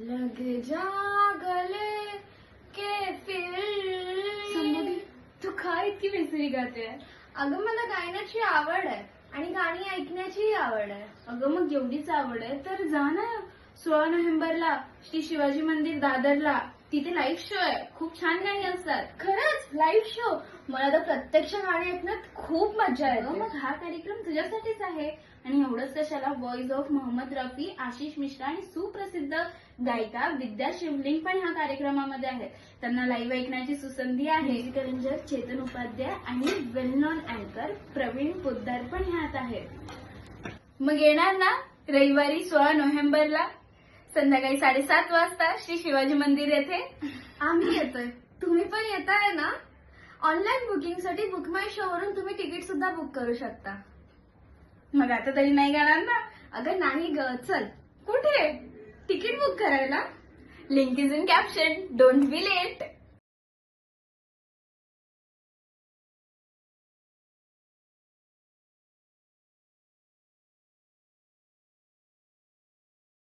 लग जा गले के फिर। तू काय इतकी बेसरी गाते अगं मला गायनाची आवड आहे आणि गाणी ऐकण्याचीही आवड आहे. अगं मग एवढीच आवड आहे. तर जा ना सोळा नोव्हेंबरला श्री शिवाजी मंदिर दादरला. तिथे लाईव्ह शो आहे. खूप छान गाणी असतात. खरंच? लाईव्ह शो मला तर प्रत्यक्ष गाणी ऐकण्यात खूप मजा येते. मग हा कार्यक्रम तुझ्यासाठीच आहे. आणि एवढंच कशाला व्हॉइस ऑफ मोहम्मद रफी आशिष मिश्रा आणि सुप्रसिद्ध गायिका विद्या शिवलिंग पण ह्या कार्यक्रमामध्ये आहेत. त्यांना लाईव्ह ऐकण्याची सुसंधी आहे. म्युझिक अरेंजर चेतन उपाध्याय आणि वेल नॉन अँकर प्रवीण पोद्दार पण ह्यात आहेत. मग येणार ना रविवारी सोळा नोव्हेंबरला. संध्याकाळी साडेसात वाजता श्री शिवाजी मंदिर येथे. आम्ही येतोय. तुम्ही पण येताय ना? ऑनलाईन बुकिंगसाठी बुक माय शो वरून तुम्ही तिकीट सुद्धा बुक करू शकता. मग आता तरी नाही जाणार ना? अगं नाही ग. चल. कुठे? तिकीट बुक करायला. Link is in caption don't be late